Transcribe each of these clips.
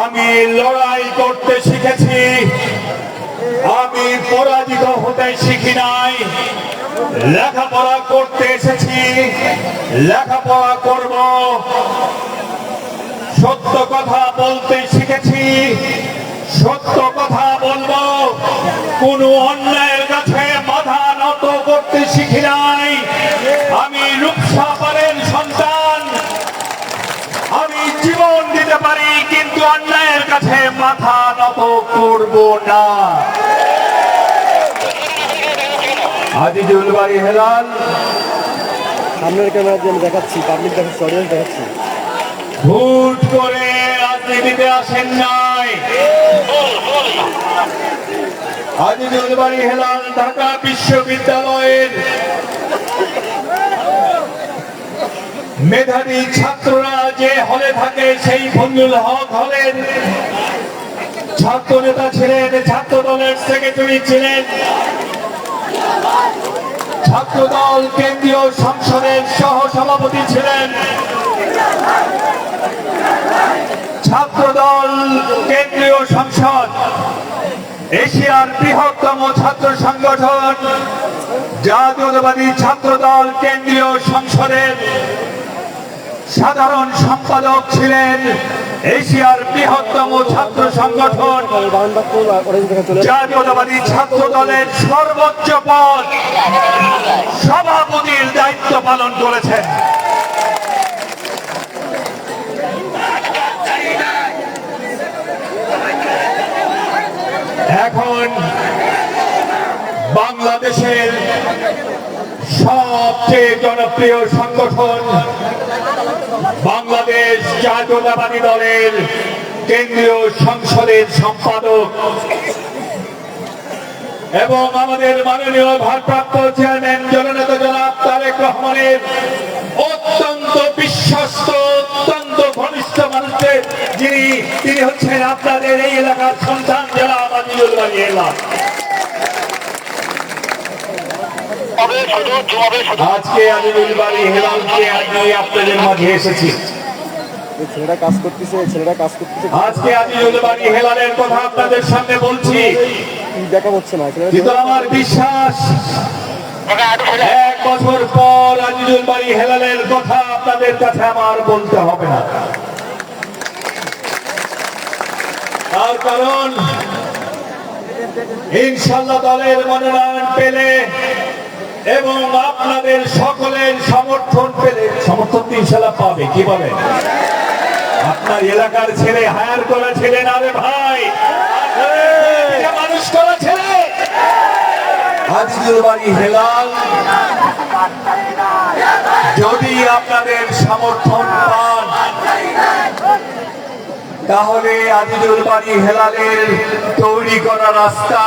আমি লড়াই করতে শিখেছি। আমি পরাজিত হতে শিখি নাই। লেখাপড়া করতে এসেছি। লেখাপড়া করব। সত্য কথা বলতে শিখেছি। সত্য কথা বলব। কোনো অন্যায়ের কাছে মাথা নত করতে শিখি নাই। কাছে মাথা নত করব না। আজিজুল বাড়ি হেলাল। সামনের ক্যামেরা দিয়ে আমি দেখাচ্ছি পাবলিক দেখাচ্ছি অডিয়েন্স দেখাচ্ছি। ভুট করে রাজনীতিতে আসেন নাই। আজিজুল বাড়ি হেলাল ঢাকা বিশ্ববিদ্যালয়ের মেধাবী ছাত্ররা যে হলে থাকে, সেই ফজলুল হক হলেন। ছাত্র নেতা ছিলেন ছাত্র দলের সেক্রেটারি ছিলেন। ছাত্রদল কেন্দ্রীয় সংসদের সহ সভাপতি ছিলেন। ছাত্রদল কেন্দ্রীয় সংসদ, এশিয়ার বৃহত্তম ছাত্র সংগঠন, জাতীয়তাবাদী ছাত্রদল কেন্দ্রীয় সংসদের সাধারণ সম্পাদক ছিলেন এশিয়ার বৃহত্তম ছাত্র সংগঠন। জাতীয়তাবাদী ছাত্র দলের সর্বোচ্চ পদ। সভাপতির দায়িত্ব পালন করেছেন। এখন বাংলাদেশের সবচেয়ে জনপ্রিয় সংগঠন জাতীয়তাবাদী দলের কেন্দ্রীয় সংসদের সম্পাদক এবং আমাদের মাননীয় ভারপ্রাপ্ত চেয়ারম্যান জননেতা জনাব তারেক রহমানের অত্যন্ত বিশ্বস্ত, অত্যন্ত ঘনিষ্ঠ মানুষের যিনি, তিনি হচ্ছেন আপনাদের এই এলাকার সন্তান জনাব আজিজুল বাড়ি এলাকা আজকে আজিজুল বাড়ি হেলালকে আজকে আপনাদের মাঝে এসেছি। এই ছেলেটা কাজ করতেছে এই ছেলেটা কাজ করতেছে। আজকে আজিজুল বাড়ি হেলালের কথা আপনাদের সামনে বলছি। দেখা হচ্ছে না কিন্তু আমার বিশ্বাস এক বছর পর আজিজুল বাড়ি হেলালের কথা আপনাদের কাছে আমার বলতে হবে না। তার কারণ ইনশাল্লাহ দলের মনোনয়ন পেলে এবং আপনাদের সকলের সমর্থন পেলে সমর্থন ইনশাল্লাহ পাবে কি বলেন? আপনার এলাকার ছেলে হায়ার করা ছেলে না রে ভাই? মানুষ করা ছেলে? আজিজুল বাড়ি হেলাল। যদি আপনাদের সমর্থন পান তাহলে আজিজুল বাড়ি হেলালের তৈরি করা রাস্তা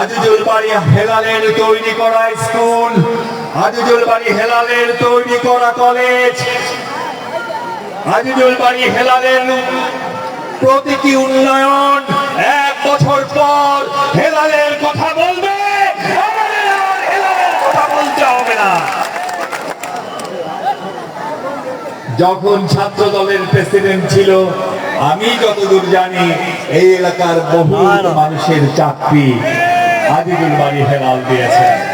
আজিজুল বাড়ি হেলালের তৈরি করা স্কুল আজিজুল বাড়ি হেলালের তৈরি করা কলেজ আজিজুল বাড়ি হেলালের প্রতিটি উন্নয়ন। এক বছর পর হেলালের কথা বলবে। আমাদের আর হেলালের কথা বলতে হবে না। যখন ছাত্র দলের প্রেসিডেন্ট ছিল আমি যতদূর জানি এই এলাকার বহু মানুষের চাকরি আজিজুল বাড়ি হেলাল দিয়েছে।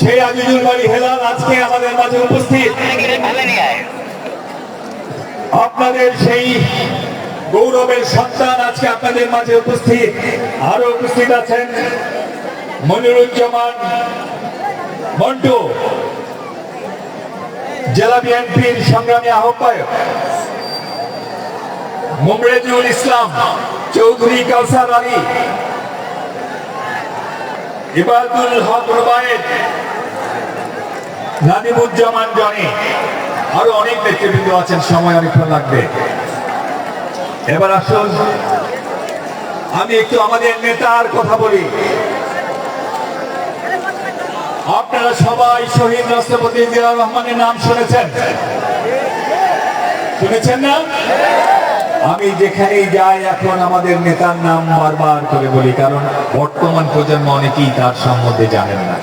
সেই আজিজুল বাড়ি হেলাল আজকে আমাদের মাঝে উপস্থিত। আপনাদের সেই গৌরবের সন্তান আজকে আপনাদের মাঝে উপস্থিত। আরও উপস্থিত আছেন মনিরুজ্জামান মন্টু, জেলা বিএনপির সংগ্রামী আহ্বায়ক, মুমরেজুল ইসলাম। চৌধুরী কাউসার আলী, ইবাদুল হক রুবায়েত, নাদিমুজ্জামান জনি, আরও অনেক নেতৃবৃন্দ আছেন, সময় অনেকক্ষণ লাগবে। এবার আসুন, আমি একটু আমাদের নেতার কথা বলি। আপনারা সবাই শহীদ রাষ্ট্রপতি জিয়াউর রহমানের নাম শুনেছেন? শুনেছেন না? আমি যেখানেই যাই এখন আমাদের নেতার নাম বারবার করে বলি, কারণ বর্তমান প্রজন্ম অনেকেই তার সম্বন্ধে জানেন না।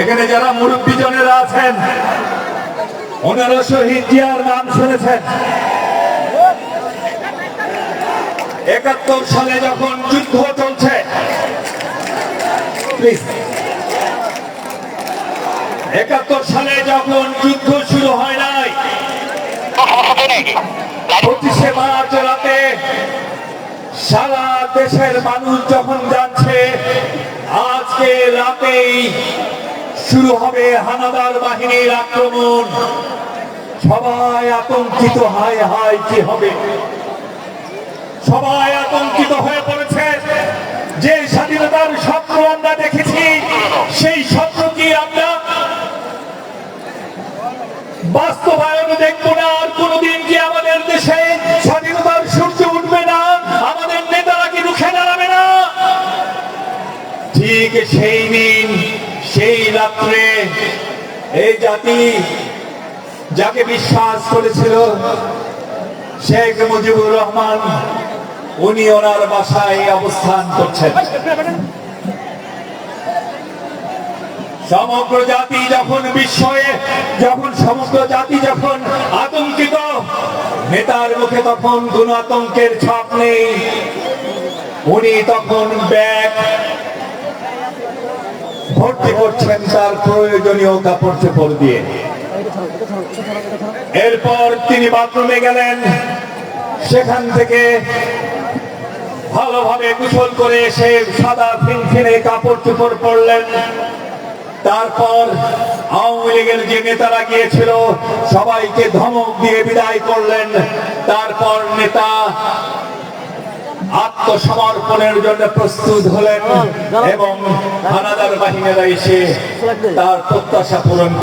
এখানে যারা মুরব্বী জনেরা আছেন নাম শুনেছেন। একাত্তর সালে যখন যুদ্ধ চলছে একাত্তর সালে যখন যুদ্ধ শুরু হয় নাই পঁচিশে মার্চ রাতে সারা দেশের মানুষ যখন জানছে আজকে রাতেই শুরু হবে হানাদার বাহিনীর আক্রমণ। সবাই আতঙ্কিত, হায় হায়, কি হবে? সবাই আতঙ্কিত হয়ে পড়েছে। যে স্বাধীনতার স্বপ্ন আমরা দেখেছি, সেই স্বপ্ন কি আমরা বাস্তবায়ন দেখব না আর কোনোদিন কি ঠিক সেই দিন, সেই রাত্রে এই জাতি যাকে বিশ্বাস করেছিল, শেখ মুজিবুর রহমান, উনি ওনার বাসায় অবস্থান করছেন। সমগ্র জাতি যখন বিস্ময়ে, যখন সমগ্র জাতি যখন আতঙ্কিত, নেতার মুখে তখন কোন আতঙ্কের ছাপ নেই। উনি তখন ব্যাগ ভর্তি করছেন তার প্রয়োজনীয় কাপড় চোপড় দিয়ে। এরপর তিনি বাথরুমে গেলেন। সেখান থেকে ভালোভাবে গোসল করে এসে সাদা ফিনফিনে কাপড় চোপড় পরলেন। তারপর আওয়ামী লীগের যে নেতারা গিয়েছিল, সবাইকে ধমক দিয়ে বিদায় করলেন। তারপর নেতা আত্মসমর্পণের জন্য প্রস্তুত হলেন এবং হানাদার বাহিনীরা এসে তার প্রত্যাশা পূরণ